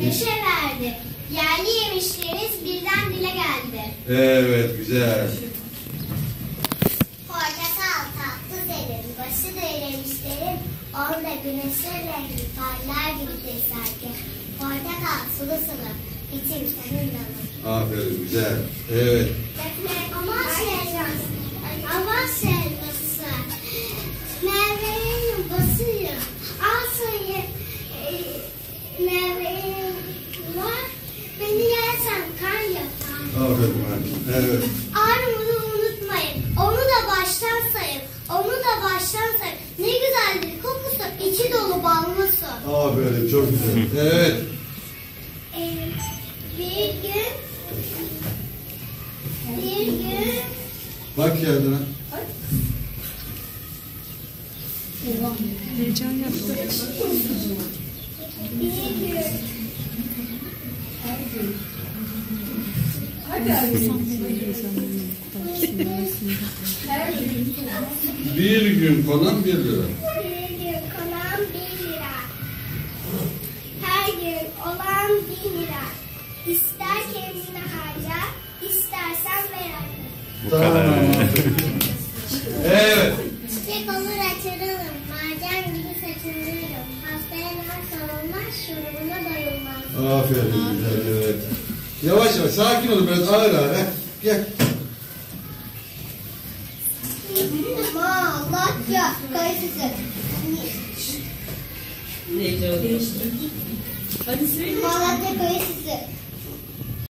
Neşe verdi. Yerli yemişleriniz birden dile geldi. Evet güzel. Portakal tatlı senin, başı değlemişlerin, orada güneşin rengi parlar gibi tesadüf. Portakal sulu sulu, içim senin dalı. Aferin güzel. Evet. Ama Aferin. Evet. Armudu unutmayın. Onu da baştan sayın. Onu da baştan sayın. Ne güzeldir kokusu. içi dolu ballı su. Aferin çok güzel. Evet. Ee, bir gün bir gün Bak kendine. Heyecan yaptı. bir gün Bir gün konan bir lira. bir gün kalan bir lira. Her gün olan bir lira. İster kendine harca, istersen ver anne. Bu kadar. aferin. Evet. Çiçek olur açarılım, mercan gibi saçılırım. Hastaya nar sarılmaz, şurubuna bayılmaz. Aferin güzel evet. Yavaş yavaş sakin olun biraz ağır ağır. he. Gel. Malatya kayısısı. Neydi o? Hadi söyle. Malatya kayısısı.